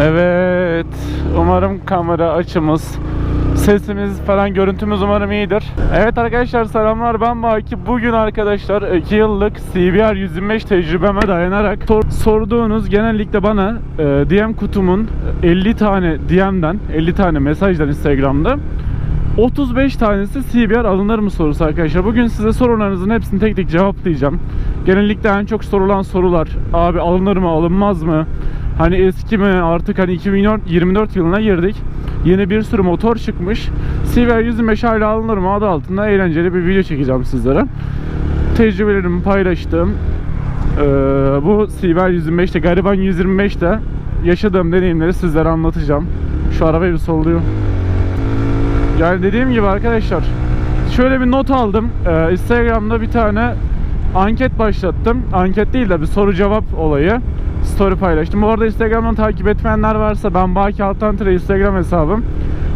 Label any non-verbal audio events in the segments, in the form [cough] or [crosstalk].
Evet. Umarım kamera açımız, sesimiz falan görüntümüz umarım iyidir. Evet arkadaşlar selamlar ben Baki. Bugün arkadaşlar 2 yıllık CBR 125 tecrübeme dayanarak sor- sorduğunuz genellikle bana e, DM kutumun 50 tane DM'den 50 tane mesajdan Instagram'da 35 tanesi CBR alınır mı sorusu arkadaşlar. Bugün size sorularınızın hepsini tek tek cevaplayacağım. Genellikle en çok sorulan sorular abi alınır mı alınmaz mı? Hani eski mi artık hani 2024 yılına girdik. Yeni bir sürü motor çıkmış. CBR 125 hala alınır mı adı altında eğlenceli bir video çekeceğim sizlere. Tecrübelerimi paylaştığım eee, bu CBR 125'te Gariban 125'te yaşadığım deneyimleri sizlere anlatacağım. Şu arabayı bir solluyor. Yani dediğim gibi arkadaşlar şöyle bir not aldım. Ee, Instagram'da bir tane anket başlattım. Anket değil de bir soru cevap olayı. Story paylaştım. Bu arada Instagram'dan takip etmeyenler varsa ben Baki Altantre Instagram hesabım.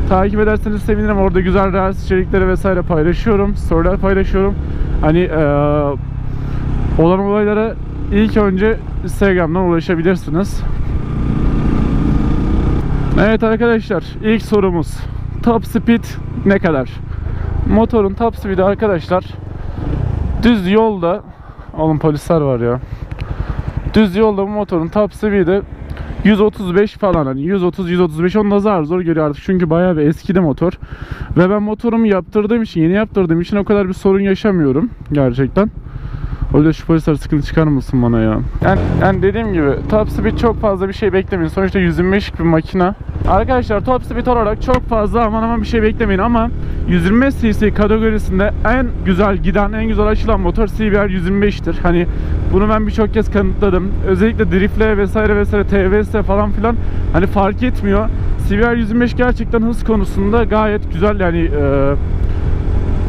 Takip ederseniz sevinirim. Orada güzel reels içerikleri vesaire paylaşıyorum. Storyler paylaşıyorum. Hani eee, olan olaylara ilk önce Instagram'dan ulaşabilirsiniz. Evet arkadaşlar ilk sorumuz top speed ne kadar? Motorun top speed'i arkadaşlar düz yolda oğlum polisler var ya. Düz yolda bu motorun top speed'i 135 falan hani 130 135 onu da zar zor görüyor artık çünkü bayağı bir eskidi motor. Ve ben motorumu yaptırdığım için yeni yaptırdığım için o kadar bir sorun yaşamıyorum gerçekten. Öyle şu polisler sıkıntı çıkarmasın bana ya. Yani, yani dediğim gibi top speed çok fazla bir şey beklemeyin. Sonuçta 125 bir makina. Arkadaşlar top speed olarak çok fazla aman aman bir şey beklemeyin ama 125 cc kategorisinde en güzel giden, en güzel açılan motor CBR 125'tir. Hani bunu ben birçok kez kanıtladım. Özellikle driftle vesaire vesaire TVS falan filan hani fark etmiyor. CBR 125 gerçekten hız konusunda gayet güzel yani e,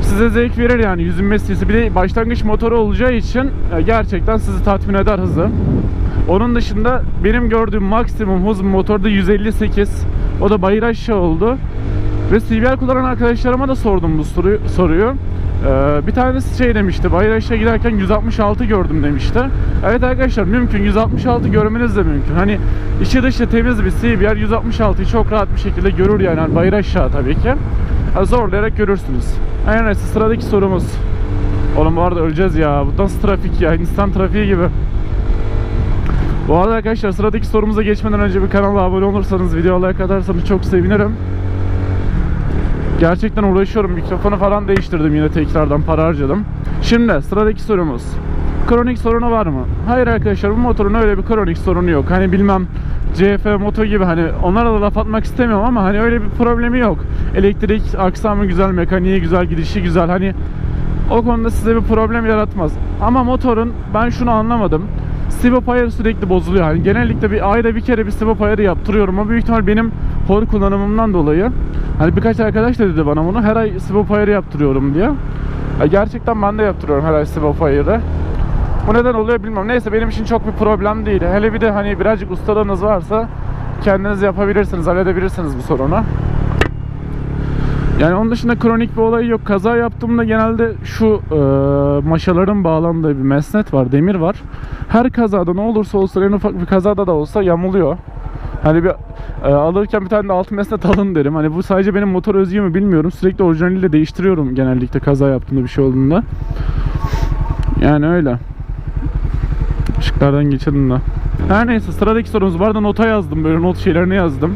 size zevk verir yani 125 cc. Bir de başlangıç motoru olacağı için e, gerçekten sizi tatmin eder hızı. Onun dışında benim gördüğüm maksimum hız motorda 158. O da bayır aşağı oldu. Ve CBR kullanan arkadaşlarıma da sordum bu soruyu. soruyu. Ee, bir tanesi şey demişti, bayır aşağı giderken 166 gördüm demişti. Evet arkadaşlar mümkün, 166 görmeniz de mümkün. Hani içi dışı temiz bir CBR 166'yı çok rahat bir şekilde görür yani, yani bayır aşağı tabii ki. Ha, zorlayarak görürsünüz. Aynen neyse sıradaki sorumuz. Oğlum bu arada öleceğiz ya. Bu nasıl trafik ya? Hindistan trafiği gibi. Bu arada arkadaşlar sıradaki sorumuza geçmeden önce bir kanala abone olursanız, video like atarsanız çok sevinirim. Gerçekten uğraşıyorum. Mikrofonu falan değiştirdim yine tekrardan para harcadım. Şimdi sıradaki sorumuz. Kronik sorunu var mı? Hayır arkadaşlar bu motorun öyle bir kronik sorunu yok. Hani bilmem CF motor gibi hani onlara da laf atmak istemiyorum ama hani öyle bir problemi yok. Elektrik aksamı güzel, mekaniği güzel, gidişi güzel. Hani o konuda size bir problem yaratmaz. Ama motorun ben şunu anlamadım. Swap ayarı sürekli bozuluyor. Hani genellikle bir ayda bir kere bir swap ayarı yaptırıyorum ama büyük ihtimal benim hor kullanımımdan dolayı. Hani birkaç arkadaş da dedi bana bunu. Her ay swap ayarı yaptırıyorum diye. Ya gerçekten ben de yaptırıyorum her ay swap ayarı. Bu neden oluyor bilmiyorum. Neyse benim için çok bir problem değil. Hele bir de hani birazcık ustalığınız varsa kendiniz yapabilirsiniz, halledebilirsiniz bu sorunu. Yani onun dışında kronik bir olay yok. Kaza yaptığımda genelde şu e, maşaların bağlandığı bir mesnet var, demir var. Her kazada ne olursa olsun en ufak bir kazada da olsa yamuluyor. Hani bir e, alırken bir tane de alt mesnet alın derim. Hani bu sadece benim motor özgü mü bilmiyorum. Sürekli orijinaliyle değiştiriyorum genellikle kaza yaptığımda bir şey olduğunda. Yani öyle. Işıklardan geçelim de. Her neyse sıradaki sorumuz var da nota yazdım böyle not şeylerini yazdım.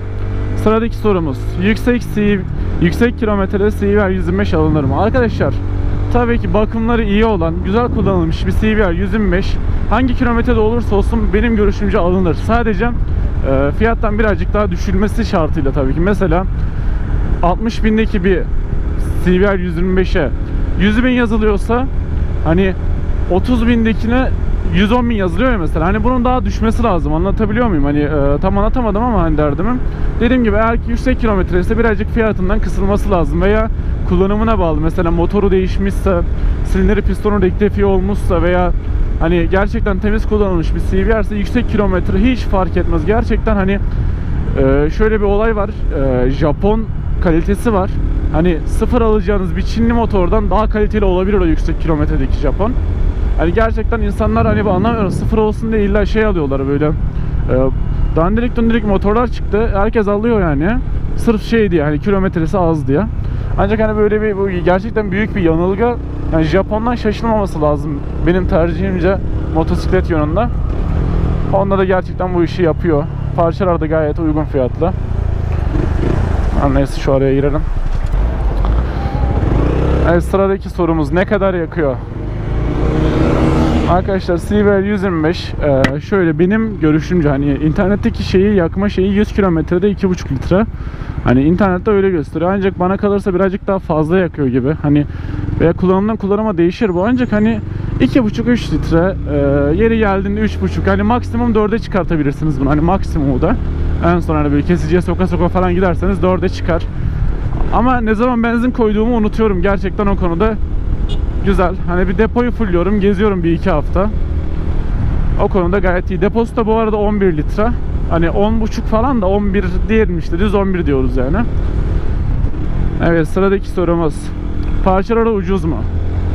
Sıradaki sorumuz yüksek C, yüksek kilometrede CBR 125 alınır mı? Arkadaşlar tabii ki bakımları iyi olan güzel kullanılmış bir CBR 125 hangi kilometrede olursa olsun benim görüşümce alınır. Sadece e, fiyattan birazcık daha düşülmesi şartıyla tabii ki. Mesela 60 bindeki bir CBR 125'e 100 bin yazılıyorsa hani 30 bindekine 110 bin yazılıyor ya mesela. Hani bunun daha düşmesi lazım. Anlatabiliyor muyum? Hani e, tam anlatamadım ama hani derdimi. Dediğim gibi eğer ki yüksek kilometre ise birazcık fiyatından kısılması lazım. Veya kullanımına bağlı. Mesela motoru değişmişse, silindiri pistonu rektifiye olmuşsa veya hani gerçekten temiz kullanılmış bir CBR ise yüksek kilometre hiç fark etmez. Gerçekten hani ee, şöyle bir olay var. Ee, Japon kalitesi var. Hani sıfır alacağınız bir Çinli motordan daha kaliteli olabilir o yüksek kilometredeki Japon. Hani gerçekten insanlar hani anlamıyorum sıfır olsun diye illa şey alıyorlar böyle Ee, dandirik dundirik motorlar çıktı. Herkes alıyor yani. Sırf şey diye hani kilometresi az diye. Ancak hani böyle bir bu gerçekten büyük bir yanılgı. Yani Japon'dan şaşılmaması lazım. Benim tercihimce motosiklet yönünde. Honda da gerçekten bu işi yapıyor. Parçalar da gayet uygun fiyatlı. Neyse şu araya girelim. Evet sıradaki sorumuz ne kadar yakıyor? Arkadaşlar Silver 125 e, şöyle benim görüşümce hani internetteki şeyi yakma şeyi 100 kilometrede 2,5 litre. Hani internette öyle gösteriyor. Ancak bana kalırsa birazcık daha fazla yakıyor gibi. Hani veya kullanımdan kullanıma değişir bu. Ancak hani 2,5-3 litre e, yeri geldiğinde 3,5 hani maksimum 4'e çıkartabilirsiniz bunu. Hani maksimumu da en son hani böyle kesiciye soka soka falan giderseniz 4'e çıkar. Ama ne zaman benzin koyduğumu unutuyorum. Gerçekten o konuda güzel. Hani bir depoyu fulluyorum, geziyorum bir iki hafta. O konuda gayet iyi. Deposu da bu arada 11 litre. Hani 10.5 falan da 11 diyelim işte. Düz 11 diyoruz yani. Evet sıradaki sorumuz. Parçaları ucuz mu?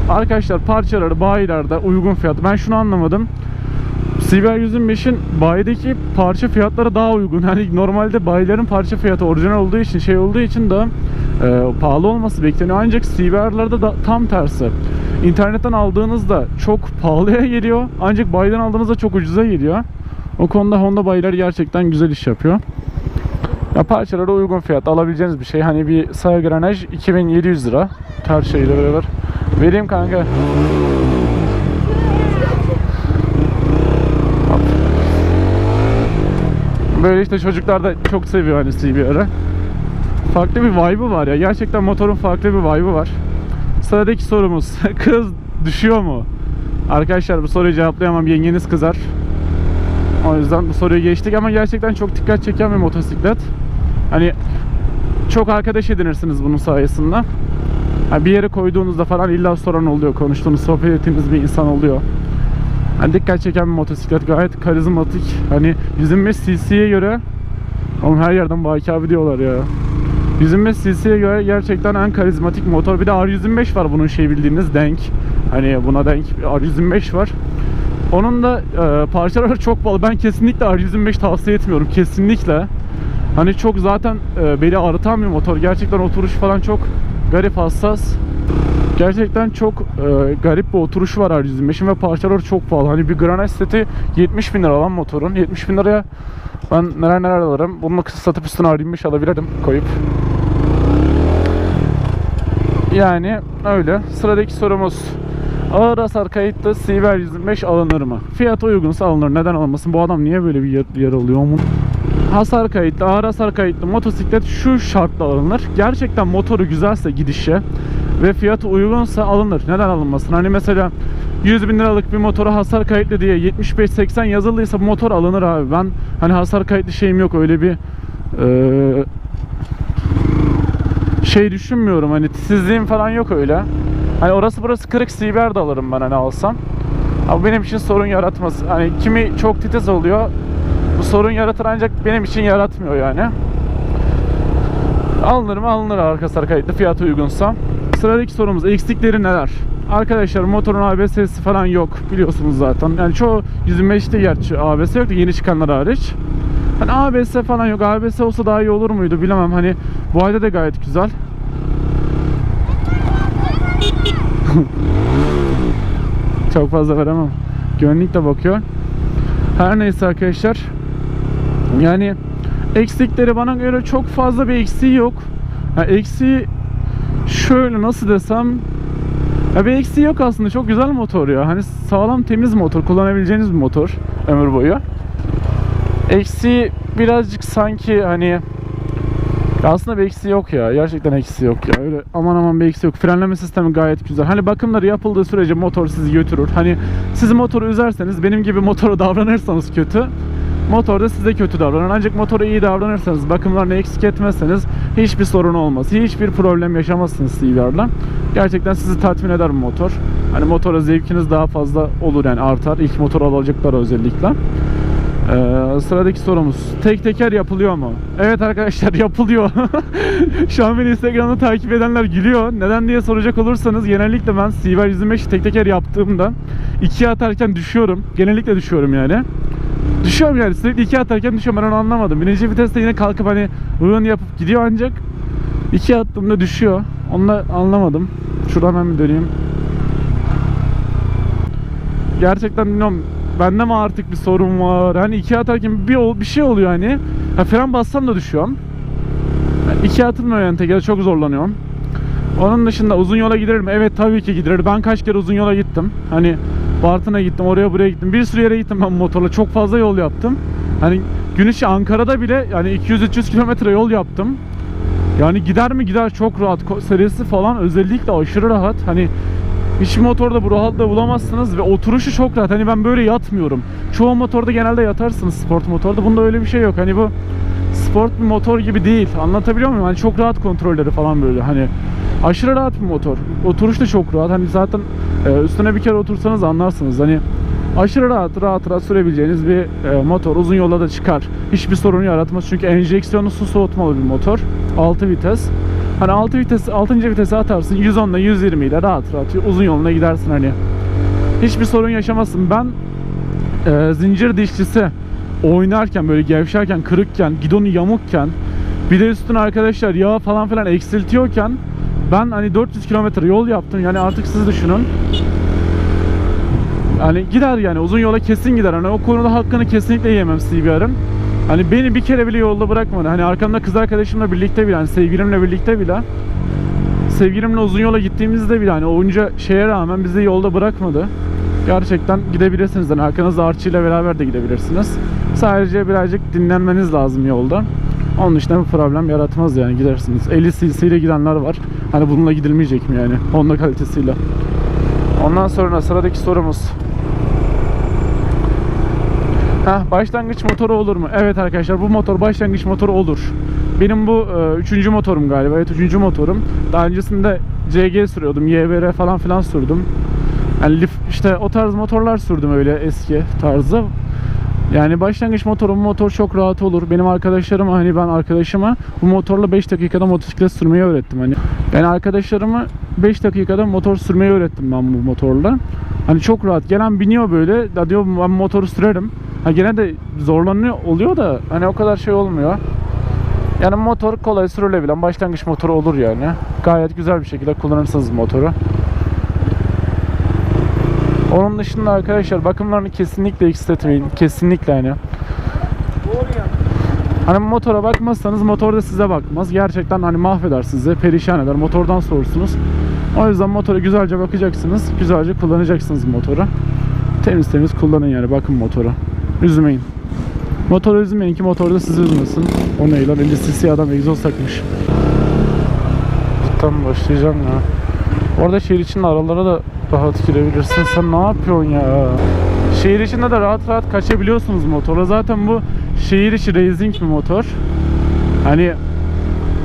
Arkadaşlar parçaları bayilerde uygun fiyat. Ben şunu anlamadım. Silver 125'in bayideki parça fiyatları daha uygun. [laughs] Hani normalde bayilerin parça fiyatı orijinal olduğu için şey olduğu için de e, pahalı olması bekleniyor. Ancak Silver'larda da tam tersi. İnternetten aldığınızda çok pahalıya geliyor. Ancak bayiden aldığınızda çok ucuza geliyor. O konuda Honda bayileri gerçekten güzel iş yapıyor. Ya parçalara uygun fiyat alabileceğiniz bir şey. Hani bir sağ granaj 2700 lira. Her şeyle beraber. Vereyim kanka. Böyle işte çocuklar da çok seviyor hani CBR'ı. Farklı bir vibe'ı var ya. Gerçekten motorun farklı bir vibe'ı var. Sıradaki sorumuz. [laughs] Kız düşüyor mu? Arkadaşlar bu soruyu cevaplayamam. Yengeniz kızar. O yüzden bu soruyu geçtik ama gerçekten çok dikkat çeken bir motosiklet. Hani çok arkadaş edinirsiniz bunun sayesinde. Yani bir yere koyduğunuzda falan illa soran oluyor. Konuştuğunuz, sohbet ettiğiniz bir insan oluyor. Hani dikkat çeken bir motosiklet. Gayet karizmatik. Hani 125 cc'ye göre Oğlum her yerden Baki abi diyorlar ya. 125 cc'ye göre gerçekten en karizmatik motor. Bir de R125 var bunun şey bildiğiniz denk. Hani buna denk R125 var. Onun da e, parçaları [laughs] çok pahalı. Ben kesinlikle R125 tavsiye etmiyorum. Kesinlikle. Hani çok zaten e, beli ağrıtan bir motor. Gerçekten oturuş falan çok garip hassas. Gerçekten çok e, garip bir oturuşu var R125'in ve parçaları çok pahalı. Hani bir granaj seti 70 bin lira lan motorun. 70 bin liraya ben neler neler alırım. Bunu satıp üstüne R25 alabilirdim koyup. Yani öyle. Sıradaki sorumuz. Ağır hasar kayıtlı Silver 125 alınır mı? Fiyat uygunsa alınır. Neden alınmasın? Bu adam niye böyle bir yer, yer alıyor mu? Hasar kayıtlı, ağır hasar kayıtlı motosiklet şu şartla alınır. Gerçekten motoru güzelse gidişe ve fiyatı uygunsa alınır. Neden alınmasın? Hani mesela 100 bin liralık bir motora hasar kayıtlı diye 75-80 yazılıysa bu motor alınır abi. Ben hani hasar kayıtlı şeyim yok öyle bir eee şey düşünmüyorum hani titizliğim falan yok öyle. Hani orası burası kırık CBR de alırım ben hani alsam. Ama benim için sorun yaratmaz. Hani kimi çok titiz oluyor. Bu sorun yaratır ancak benim için yaratmıyor yani. Alınır mı? Alınır arka kayıtlı fiyatı uygunsa. Sıradaki sorumuz eksikleri neler? Arkadaşlar motorun ABS'si falan yok biliyorsunuz zaten. Yani çoğu 125'te gerçi ABS yok da yeni çıkanlar hariç. Hani ABS falan yok. ABS olsa daha iyi olur muydu bilemem. Hani bu ayda da gayet güzel. [laughs] Çok fazla veremem. Gönlük de bakıyor. Her neyse arkadaşlar. Yani eksikleri bana göre çok fazla bir eksiği yok. Ha, eksiği şöyle nasıl desem ya bir eksiği yok aslında. Çok güzel motor ya. Hani sağlam temiz motor. Kullanabileceğiniz bir motor ömür boyu. Eksiği birazcık sanki hani ya aslında bir eksiği yok ya. Gerçekten eksiği yok ya. Öyle aman aman bir eksiği yok. Frenleme sistemi gayet güzel. Hani bakımları yapıldığı sürece motor sizi götürür. Hani siz motoru üzerseniz benim gibi motora [laughs] davranırsanız kötü. Motor da size kötü davranır. Ancak motora iyi davranırsanız, bakımlarını eksik etmezseniz hiçbir sorun olmaz. Hiçbir problem yaşamazsınız CVR'la. Gerçekten sizi tatmin eder bu motor. Hani motora zevkiniz daha fazla olur yani artar. İlk motor alacaklar özellikle. Ee, sıradaki sorumuz. Tek teker yapılıyor mu? Evet arkadaşlar [laughs] yapılıyor. Şu an beni Instagram'da takip edenler gülüyor. Neden diye soracak olursanız genellikle ben Silver 125 tek teker yaptığımda ikiye atarken düşüyorum. Genellikle düşüyorum yani. Düşüyorum yani sürekli iki atarken düşüyorum ben onu anlamadım. Birinci viteste yine kalkıp hani run yapıp gidiyor ancak iki attığımda düşüyor. Onu da anlamadım. Şuradan hemen bir döneyim. Gerçekten bilmiyorum bende mi artık bir sorun var? Hani iki atarken bir, bir şey oluyor hani. Ha, fren bassam da düşüyorum. Yani iki atılmıyor yani tekrar çok zorlanıyorum. Onun dışında uzun yola gider mi? Evet tabii ki gider. Ben kaç kere uzun yola gittim. Hani Bartın'a gittim, oraya buraya gittim. Bir sürü yere gittim ben motorla. Çok fazla yol yaptım. Hani gün içi Ankara'da bile yani 200-300 kilometre yol yaptım. Yani gider mi gider çok rahat. Serisi falan özellikle aşırı rahat. Hani hiç motorda bu rahatlığı bulamazsınız ve oturuşu çok rahat. Hani ben böyle yatmıyorum. Çoğu motorda genelde yatarsınız sport motorda. Bunda öyle bir şey yok. Hani bu sport bir motor gibi değil. Anlatabiliyor muyum? Hani çok rahat kontrolleri falan böyle. Hani aşırı rahat bir motor. Oturuş da çok rahat. Hani zaten e, üstüne bir kere otursanız anlarsınız. Hani aşırı rahat rahat rahat sürebileceğiniz bir e, motor. Uzun yola da çıkar. Hiçbir sorun yaratmaz. Çünkü enjeksiyonlu su soğutmalı bir motor. 6 vites. Hani 6 vites 6. vitese atarsın 110 ile 120 ile rahat rahat uzun yoluna gidersin hani. Hiçbir sorun yaşamazsın. Ben e, zincir dişlisi oynarken böyle gevşerken kırıkken gidonu yamukken bir de üstüne arkadaşlar yağ falan filan eksiltiyorken ben hani 400 kilometre yol yaptım yani artık siz düşünün hani gider yani uzun yola kesin gider hani o konuda hakkını kesinlikle yemem CBR'ın hani beni bir kere bile yolda bırakmadı hani arkamda kız arkadaşımla birlikte bile hani sevgilimle birlikte bile sevgilimle uzun yola gittiğimizde bile hani onca şeye rağmen bizi yolda bırakmadı gerçekten gidebilirsiniz. Yani arkanızda arçıyla beraber de gidebilirsiniz. Sadece birazcık dinlenmeniz lazım yolda. Onun dışında bir problem yaratmaz yani gidersiniz. 50 cc ile gidenler var. Hani bununla gidilmeyecek mi yani? Honda kalitesiyle. Ondan sonra sıradaki sorumuz. Heh, başlangıç motoru olur mu? Evet arkadaşlar bu motor başlangıç motoru olur. Benim bu e, üçüncü motorum galiba. Evet üçüncü motorum. Daha öncesinde CG sürüyordum. YBR falan filan sürdüm. Yani lif, işte o tarz motorlar sürdüm öyle eski tarzı. Yani başlangıç motorum motor çok rahat olur. Benim arkadaşlarım hani ben arkadaşıma bu motorla 5 dakikada motosiklet sürmeyi öğrettim hani. Yani arkadaşlarıma 5 dakikada motor sürmeyi öğrettim ben bu motorla. Hani çok rahat. Gelen biniyor böyle. Da diyor ben motoru sürerim. Ha gene de zorlanıyor oluyor da hani o kadar şey olmuyor. Yani motor kolay sürülebilen başlangıç motoru olur yani. Gayet güzel bir şekilde kullanırsınız motoru. Onun dışında arkadaşlar bakımlarını kesinlikle eksik etmeyin. Kesinlikle hani. Hani motora bakmazsanız motor da size bakmaz. Gerçekten hani mahveder sizi, perişan eder. Motordan soğursunuz. O yüzden motora güzelce bakacaksınız. Güzelce kullanacaksınız motoru. Temiz temiz kullanın yani bakın motoru. Üzmeyin. Motoru üzmeyin ki motor da sizi üzmesin. O ne lan 50 cc adam egzoz takmış. Cidden başlayacağım ya. Orada şehir içinde aralara da rahat girebilirsin. Sen ne yapıyorsun ya? Şehir içinde de rahat rahat kaçabiliyorsunuz motorla. Zaten bu şehir içi racing bir motor. Hani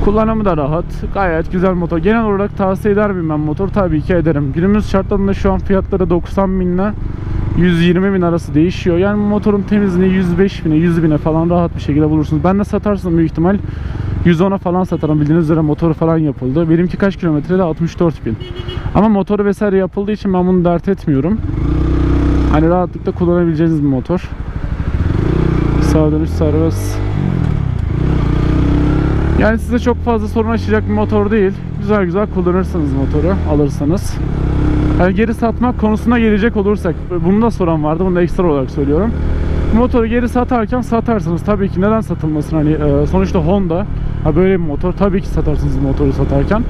kullanımı da rahat. Gayet güzel motor. Genel olarak tavsiye eder miyim ben motor? Tabii ki ederim. Günümüz şartlarında şu an fiyatları 90 bin ile 120 bin arası değişiyor. Yani motorun temizliğini 105 bine 100 bine falan rahat bir şekilde bulursunuz. Ben de satarsın büyük ihtimal 110'a falan satarım. Bildiğiniz üzere motoru falan yapıldı. Benimki kaç kilometrede? 64 bin. Ama motoru vesaire yapıldığı için ben bunu dert etmiyorum. Hani rahatlıkla kullanabileceğiniz bir motor. Sağ dönüş serbest. Yani size çok fazla sorun açacak bir motor değil. Güzel güzel kullanırsınız motoru alırsanız. Yani geri satmak konusuna gelecek olursak bunu da soran vardı. Bunu da ekstra olarak söylüyorum. Motoru geri satarken satarsınız. Tabii ki neden satılmasın? Hani e, sonuçta Honda. Ha böyle bir motor. Tabii ki satarsınız motoru satarken.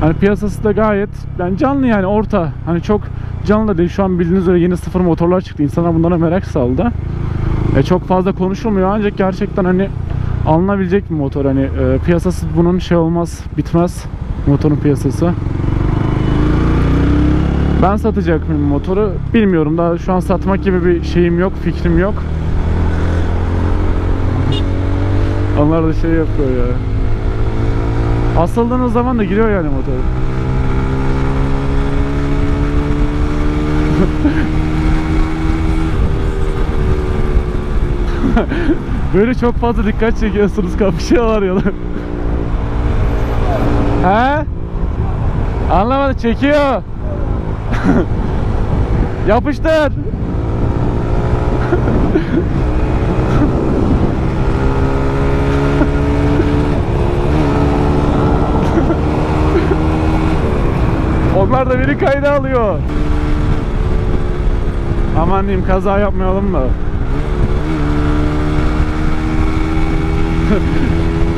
Hani piyasası da gayet yani canlı yani orta. Hani çok canlı da değil. Şu an bildiğiniz üzere yeni sıfır motorlar çıktı. İnsanlar bunlara merak saldı. E, çok fazla konuşulmuyor ancak gerçekten hani alınabilecek bir motor. Hani e, piyasası bunun şey olmaz, bitmez motorun piyasası. Ben satacak mıyım motoru bilmiyorum. Daha şu an satmak gibi bir şeyim yok, fikrim yok. Onlar da şey yapıyor ya. Asıldığınız zaman da giriyor yani motor. [laughs] Böyle çok fazla dikkat çekiyorsunuz kapışıyorlar ya. He? Anlamadım çekiyor. [laughs] Yapıştır. [laughs] Onlar da beni kayda alıyor. Aman diyeyim kaza yapmayalım da. [laughs]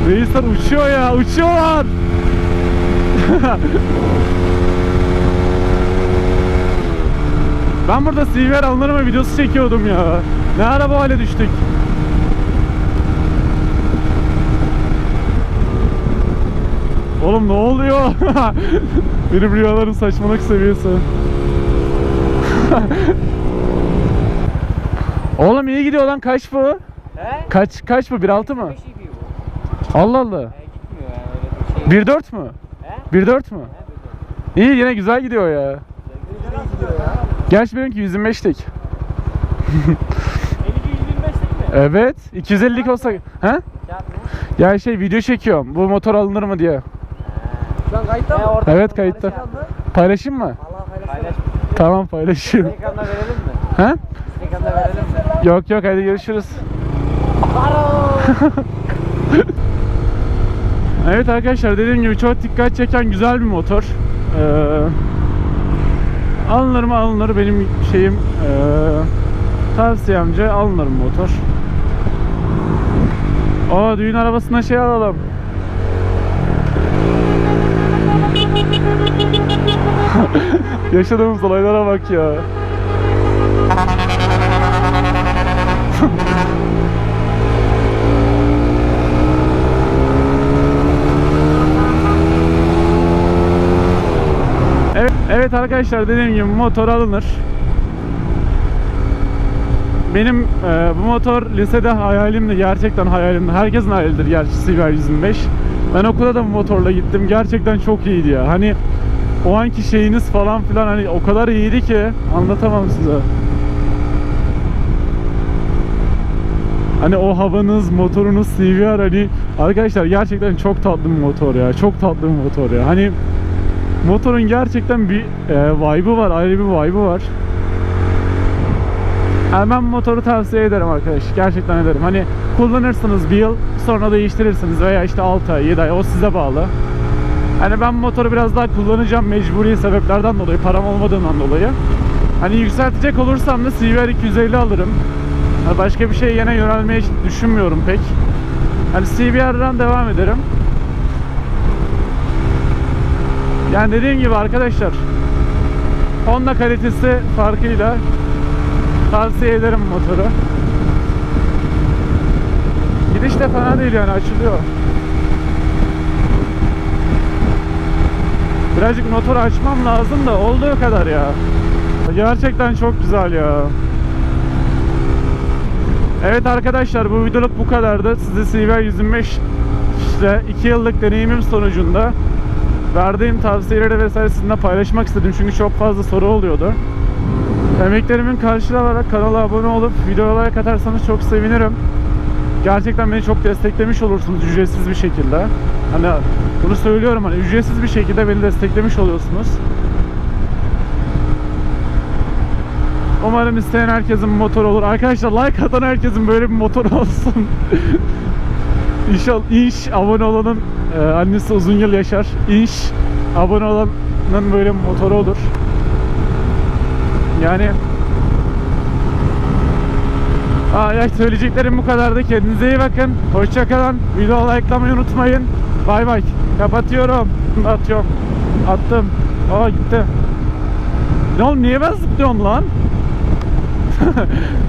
Reisler uçuyor ya uçuyorlar ben burada CVR mı videosu çekiyordum ya. Ne ara bu hale düştük. Oğlum ne oluyor? [laughs] Benim rüyaların saçmalık seviyesi. [laughs] Oğlum iyi gidiyor lan kaç bu? He? Kaç kaç bu 1.6 mı? Allah Allah. He, gitmiyor yani öyle bir şey. 1.4 mü? He? 1.4 mü? He, böyle. İyi yine güzel gidiyor ya. Güzel gidiyor ya. Gerçi benimki 125'lik. 52 125 değil mi? Evet. 250'lik olsa... He? Ya şey video çekiyorum. Bu motor alınır mı diye. Şu an kayıtta mı? Evet kayıtta. Paylaşayım mı? Allah paylaş. Tamam paylaşayım. Instagram'da verelim mi? He? Instagram'da verelim mi? Yok yok hadi görüşürüz. [laughs] Evet arkadaşlar dediğim gibi çok dikkat çeken güzel bir motor. Ee, alınır mı alınır benim şeyim ee, tavsiyemce alınır motor. Aa düğün arabasına şey alalım. [laughs] Yaşadığımız olaylara bak ya. Evet, arkadaşlar dediğim gibi motor alınır. Benim e, bu motor lisede hayalimdi gerçekten hayalimdi. Herkesin hayalidir gerçi CBR 125. Ben okula da bu motorla gittim. Gerçekten çok iyiydi ya. Hani o anki şeyiniz falan filan hani o kadar iyiydi ki anlatamam size. Hani o havanız, motorunuz, CVR hani arkadaşlar gerçekten çok tatlı bir motor ya. Çok tatlı bir motor ya. Hani motorun gerçekten bir e, vibe'ı var, ayrı bir vibe'ı var. Yani ben motoru tavsiye ederim arkadaş. Gerçekten ederim. Hani kullanırsınız bir yıl sonra değiştirirsiniz veya işte 6 ay 7 ay o size bağlı. Hani ben motoru biraz daha kullanacağım mecburi sebeplerden dolayı param olmadığından dolayı. Hani yükseltecek olursam da CVR 250 alırım. Başka bir şeye yine yönelmeyi düşünmüyorum pek. Hani CVR'dan devam ederim. Yani dediğim gibi arkadaşlar Honda kalitesi farkıyla tavsiye ederim motoru. Gidiş de fena değil yani açılıyor. Birazcık motoru açmam lazım da olduğu kadar ya. Gerçekten çok güzel ya. Evet arkadaşlar bu videoluk bu kadardı. Size CVR 125 işte 2 yıllık deneyimim sonucunda verdiğim tavsiyeleri vesaire sizinle paylaşmak istedim. Çünkü çok fazla soru oluyordu. Emeklerimin karşılanarak kanala abone olup videoya like atarsanız çok sevinirim. Gerçekten beni çok desteklemiş olursunuz ücretsiz bir şekilde. Hani bunu söylüyorum hani ücretsiz bir şekilde beni desteklemiş oluyorsunuz. Umarım isteyen herkesin motor olur. Arkadaşlar like atan herkesin böyle bir motor olsun. [laughs] İnşallah inş abone olanın e, annesi uzun yıl yaşar. İnş abone olanın böyle motoru olur. Yani Aa, ya söyleyeceklerim bu kadardı. Kendinize iyi bakın. Hoşçakalın. Video likelamayı unutmayın. Bay bay. Kapatıyorum. Atıyorum. Attım. Aa gitti. Ne oğlum niye ben zıplıyorum lan? [laughs]